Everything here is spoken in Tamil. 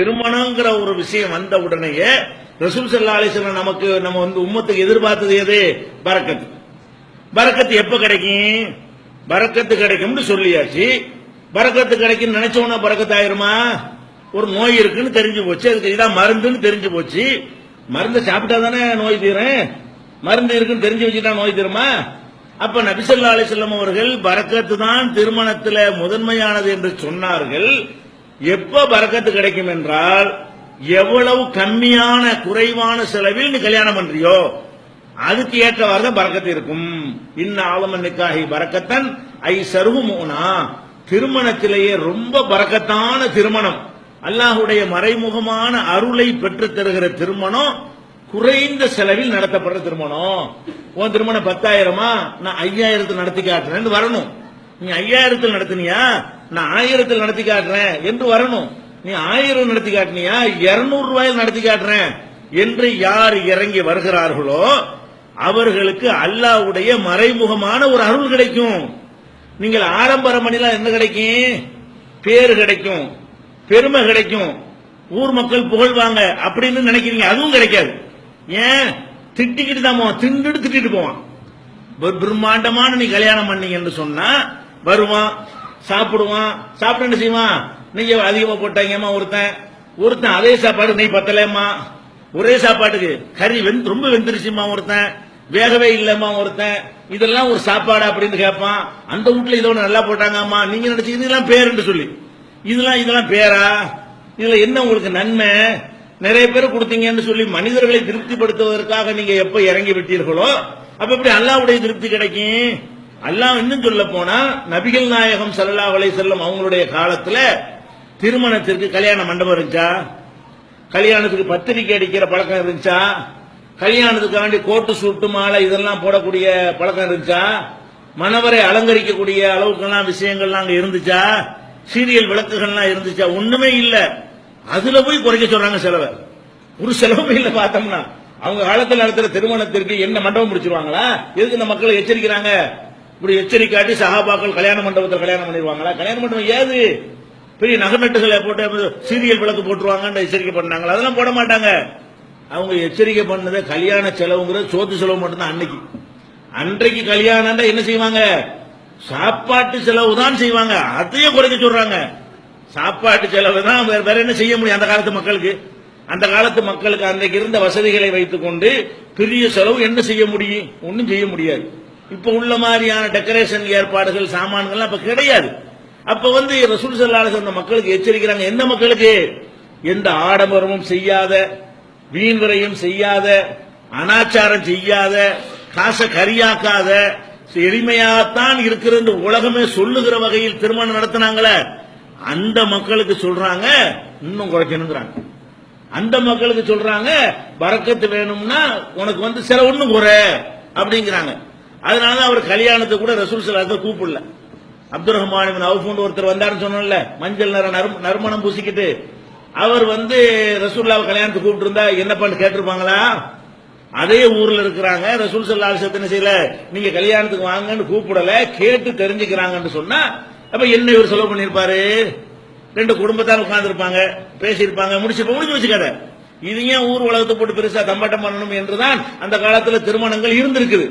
திருமணங்கிற ஒரு விஷயம் வந்த உடனேயே ரசூல் சல்லா அலிஸ்லாம் நமக்கு நம்ம வந்து உம்மத்துக்கு எதிர்பார்த்தது எது? பரக்கத்து. பரக்கத்து எப்ப கிடைக்கும்? பரக்கத்து கிடைக்கும்னு சொல்லியாச்சு. பரக்கத்து கிடைக்கும் நினைச்சோன்னா பரக்கத்து ஆயிருமா? ஒரு நோய் இருக்குன்னு தெரிஞ்சு போச்சு. அதுக்கு இதான் மருந்துன்னு தெரிஞ்சு போச்சு. மருந்து சாப்பிட்டா தானே நோய் தீரும்? மருந்து இருக்குன்னு தெரிஞ்சு வச்சுட்டா நோய் தீருமா? அப்ப நபிசல்லா அலிஸ்லாம் அவர்கள் பரக்கத்து தான் திருமணத்துல முதன்மையானது என்று சொன்னார்கள். எப்ப பரக்கத்து கிடைக்கும் என்றால் எவ்வளவு கம்மியான குறைவான செலவில் நீ கல்யாணம் பண்றியோ அதுக்கு ஏற்றவாறு தான் பரக்கத்து இருக்கும். இன்ன ஆலமன் நிக்காஹி பரக்கத்தன் ஐ சருகுமோனா திருமணத்திலேயே ரொம்ப பரக்கத்தான திருமணம். அல்லாஹுடைய மறைமுகமான அருளை பெற்று தருகிற திருமணம் குறைந்த செலவில் நடத்தப்படுற திருமணம். உன் திருமணம் பத்தாயிரமா? நான் ஐயாயிரத்தில் நடத்தி காட்டுறேன்னு வரணும். நீ ஐயாயிரத்தில் நடத்தினியா? நான் ஆயிரத்தில் நடத்தி காட்டுறேன் என்று வரணும். நீ ஆயிரம் நடத்தி காட்டினியா? இருநூறு ரூபாயில் நடத்தி காட்டுறேன். என்று யார் இறங்கி வருகிறார்களோ அவர்களுக்கு அல்லாஹ்வுடைய மறைமுகமான ஒரு அருள் கிடைக்கும். நீங்கள் ஆடம்பரம் பண்ணிலாம் என்ன கிடைக்கும்? பேர் கிடைக்கும் பெருமை கிடைக்கும். ஊர் மக்கள் புகழ்வாங்க அப்படின்னு நினைக்கிறீங்க அதுவும் கிடைக்காது. ஏன்? திட்டிக்கிட்டு தான் போவான் திண்டுட்டு திட்டிட்டு போவான். ஒரு பிரம்மாண்டமான நீ கல்யாணம் பண்ணீங்கன்னு சொன்னா வருவான். சாப்பிடுவான். சாப்பிட என்ன செய்வான்? நீங்க அதிகமா போட்டாங்கம்மா ஒருத்தன்? ஒருத்தன் அதே சாப்பாடு நெய் பத்தலையம்மா. ஒரே சாப்பாட்டுக்கு கறி வெந்து ரொம்ப வெந்துருச்சுமா ஒருத்தன். வேகவே இல்லம்மா ஒருத்தன். இதெல்லாம் ஒரு சாப்பாடு அப்படின்னு கேட்பான் அந்த வீட்டுல இதை நல்லா போட்டாங்கம்மா. நீங்க நினைச்சு இதெல்லாம் பேருன்னு சொல்லி. இதெல்லாம் இதெல்லாம் பேரா? இதுல என்ன உங்களுக்கு நன்மை? நிறைய பேர் கொடுத்தீங்கன்னு சொல்லி மனிதர்களை திருப்திப்படுத்துவதற்காக நீங்க எப்ப இறங்கி விட்டீர்களோ அப்ப எப்படி அல்லாவுடைய திருப்தி கிடைக்கும்? அல்லாஹ் இன்னும் சொல்ல போனா நபிகள் நாயகம் சல்லா அலைஹி செல்லம் அவங்களுடைய காலத்துல திருமணத்திற்கு கல்யாண மண்டபம் இருந்துச்சா? கல்யாணத்துக்கு பத்திரிக்கை அடிக்கிற பழக்கம் இருந்துச்சா? கல்யாணத்துக்காண்டி கோட்டு சூட்டு மாலை இதெல்லாம் போடக்கூடிய பழக்கம் இருந்துச்சா? மணவரை அலங்கரிக்கக்கூடிய அளவுக்கெல்லாம் விஷயங்கள்லாம் அங்க இருந்துச்சா? சீரியல் விளக்குகள்லாம் இருந்துச்சா? ஒண்ணுமே இல்ல. அதுல போய் குறைக்க சொல்றாங்க செலவை ஒரு செலவுமே இல்ல பார்த்தோம்னா. அவங்க காலத்தில் நடத்துற திருமணத்திற்கு என்ன மண்டபம் முடிச்சிருவாங்களா? எதுக்கு இந்த மக்களை எச்சரிக்கிறாங்க? இப்படி எச்சரிக்காட்டி சகாபாக்கள் கல்யாண மண்டபத்தில் கல்யாணம் பண்ணிடுவாங்களா கல்யாண மண்டபம் ஏது? பெரிய நகநட்டுகளை போட்டு சீரியல் விளக்கு போட்டுருவாங்கன்னு எச்சரிக்கை பண்ணாங்களா? அதெல்லாம் போட மாட்டாங்க. அவங்க எச்சரிக்கை பண்ணதை கல்யாண செலவுங்கிறது சோத்து செலவு மட்டும்தான் அன்னைக்கு. அன்றைக்கு கல்யாணம் என்ன செய்வாங்க? சாப்பாட்டு செலவு தான் செய்வாங்க. அதையும் குறைக்க சொல்றாங்க. சாப்பாட்டு செலவு தான் வேற வேற என்ன செய்ய முடியும் அந்த காலத்து மக்களுக்கு? அந்த காலத்து மக்களுக்கு அன்றைக்கு இருந்த வசதிகளை வைத்துக் கொண்டு பெரிய செலவு என்ன செய்ய முடியும்? ஒன்றும் செய்ய முடியாது. இப்ப உள்ள மாதிரியான டெக்கரேஷன் ஏற்பாடுகள் சாமான்கள் அப்ப கிடையாது. அப்ப வந்து ரசூல் சல்லாஹ் சொன்ன மக்களுக்கு எச்சரிக்கிறாங்க எந்த மக்களுக்கு? எந்த ஆடம்பரமும் செய்யாத வீண்வரையும் செய்யாத அனாச்சாரம் செய்யாத காசை கரியாக்காத எளிமையாகத்தான் இருக்கிறது உலகமே சொல்லுகிற வகையில் திருமணம் நடத்தினாங்களே அந்த மக்களுக்கு சொல்றாங்க இன்னும் குறைக்கணுங்கிறாங்க. அந்த மக்களுக்கு சொல்றாங்க வரக்கத்து வேணும்னா உனக்கு வந்து செலவுன்னு குறை அப்படிங்கிறாங்க. அதனால அவர் கல்யாணத்தை கூட ரசூல் சலாத்தை கூப்பிடல. அப்துல் ரஹ்மான் அவுஃபுன்னு ஒருத்தர் வந்தாருன்னு சொன்னோம்ல மஞ்சள் நிற நறுமணம் பூசிக்கிட்டு. அவர் வந்து ரசூல்லாவை கல்யாணத்துக்கு கூப்பிட்டு இருந்தா என்ன பண்ணு கேட்டிருப்பாங்களா? அதே ஊர்ல இருக்கிறாங்க ரசூல் சல்லா சத்தின செய்யல நீங்க கல்யாணத்துக்கு வாங்கன்னு கூப்பிடல கேட்டு தெரிஞ்சுக்கிறாங்கன்னு சொன்னா அப்ப என்ன இவர் செலவு பண்ணிருப்பாரு ரெண்டு குடும்பத்தால் உட்கார்ந்துருப்பாங்க பேசியிருப்பாங்க முடிச்சு முடிஞ்சு வச்சுக்காத. இது ஏன் ஊர் உலகத்தை போட்டு பெருசா தம்பாட்டம் பண்ணணும் என்றுதான் அந்த காலத்துல திருமணங்கள் இருந்திருக்குது.